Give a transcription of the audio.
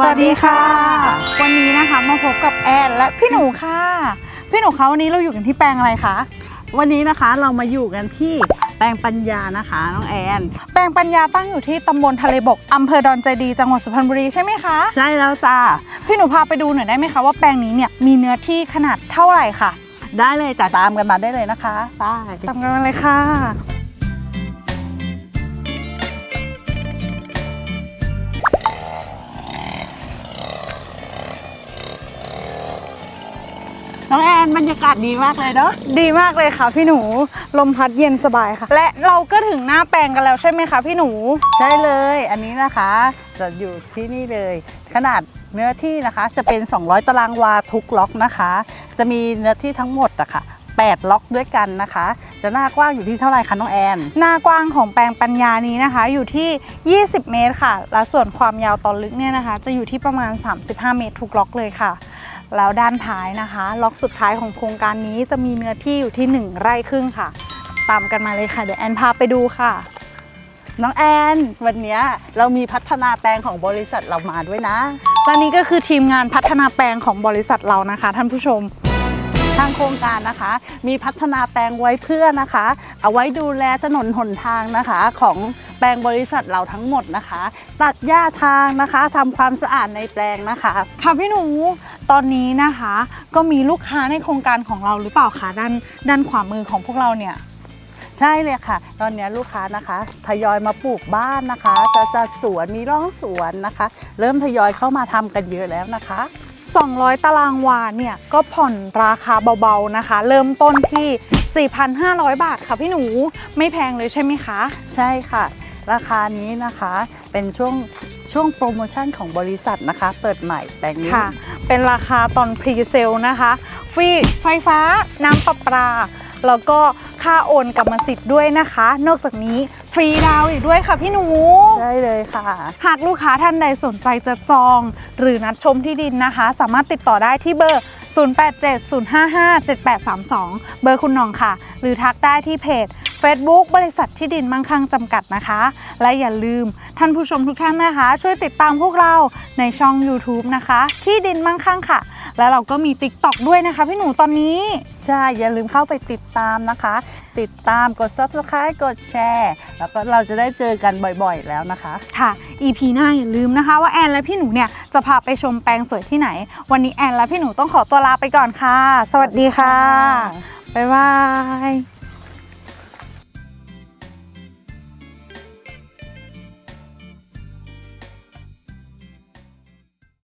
วัสดีค่ะ วันนี้นะคะมาพบกับแอนและพี่หนูค่ะ พี่หนูคะวันนี้เราอยู่กันที่แปลงอะไรคะ วันนี้นะคะเรามาอยู่กันที่แปลงปัญญานะคะน้องแอน แปลงปัญญาตั้งอยู่ที่ตำบลทะเลบกอำเภอดอนใจดีจังหวัดสุพรรณบุรีใช่ไหมคะ ใช่แล้วจ้าพี่หนูพาไปดูหน่อยได้ไหมคะว่าแปลงนี้เนี่ยมีเนื้อที่ขนาดเท่าไหร่ค่ะ ได้เลยจ้ะตามกันมาได้เลยนะคะได้ตามกันมาเลยค่ะ น้องแอนบรรยากาศดีมากเลยเนาะดีมากเลยค่ะพี่หนูลมพัดเย็นสบายค่ะ และเราก็ถึงหน้าแปลงกันแล้วใช่ไหมคะพี่หนู ใช่เลย อันนี้นะคะจะอยู่ที่นี่เลย ขนาดเนื้อที่นะคะจะเป็น 200 ตารางวาทุกล็อกนะคะ จะมีเนื้อที่ทั้งหมดอะค่ะ8 ล็อกด้วยกันนะคะ จะหน้ากว้างอยู่ที่เท่าไหร่คะน้องแอน หน้ากว้างของแปลงปัญญานี้นะคะ อยู่ที่ 20 เมตรค่ะ และส่วนความยาวตอนลึกเนี่ยนะคะ จะอยู่ที่ประมาณ 35 เมตรทุกล็อกเลยค่ะ แล้วด้านท้ายนะคะ ล็อกสุดท้ายของโครงการนี้จะมีเนื้อที่อยู่ที่ 1 ไร่ครึ่งค่ะ ตามกันมาเลยค่ะ เดี๋ยวแอนพาไปดูค่ะ น้องแอน วันนี้เรามีพัฒนาแปลงของบริษัทเรามาด้วยนะและนี่ก็คือทีมงานพัฒนาแปลงของบริษัทเรานะคะ ท่านผู้ชมทางโครงการนะคะ มีพัฒนาแปลงไว้เพื่อนะคะ เอาไว้ดูแลถนนหนทางนะคะ ของแปลงบริษัทเราทั้งหมดนะคะ ตัดหญ้าทางนะคะทำความสะอาดในแปลงนะคะค่ะพี่หนู ตอนนี้นะคะก็มีลูกค้าในโครงการของเราหรือเปล่าคะด้านด้านขวามือของพวกเราเนี่ยใช่เลยค่ะ ตอนนี้ลูกค้านะคะทยอยมาปลูกบ้านนะคะ จะจัดสวนมีร่องสวนนะคะ เริ่มทยอยเข้ามาทำกันเยอะแล้วนะคะ 200 ตารางวาเนี่ยก็ผ่อนราคาเบาๆนะคะ เริ่มต้นที่ 4,500 บาทค่ะพี่หนูไม่แพงเลยใช่ไหมคะ ใช่ค่ะ ราคานี้นะคะเป็นช่วง ช่วงโปรโมชั่นของบริษัทนะคะ เปิดใหม่แปลงนี้ค่ะเป็นราคาตอนพรีเซลนะคะ ฟรีไฟฟ้าน้ำประปา แล้วก็ค่าโอนกรรมสิทธิ์ด้วยนะคะ นอกจากนี้ฟรีดาวน์อีกด้วยค่ะพี่หนูใช่เลยค่ะ หากลูกค้าท่านใดสนใจจะจอง หรือนัดชมที่ดินนะคะ สามารถติดต่อได้ที่เบอร์ 0870557832 เบอร์คุณหน้องค่ะ หรือทักได้ที่เพจ Facebook บริษัทที่ดินมั่งคั่งจำกัดนะคะ และอย่าลืมท่านผู้ชมทุกท่านนะคะ ช่วยติดตามพวกเราในช่อง YouTube นะคะ ที่ดินมั่งคั่งค่ะ และเราก็มี TikTok ด้วยนะคะพี่หนูตอนนี้ ใช่ อย่าลืมเข้าไปติดตามนะคะ ติดตามกด subscribe กดแชร์ แล้วก็เราจะได้เจอกันบ่อยๆแล้วนะคะ ค่ะ EP หน้าอย่าลืมนะคะ ว่าแอนและพี่หนูเนี่ยจะพาไปชมแปลงสวยที่ไหน วันนี้แอนและพี่หนูต้องขอตัวลาไปก่อนค่ะ สวัสดีค่ะบ๊ายบาย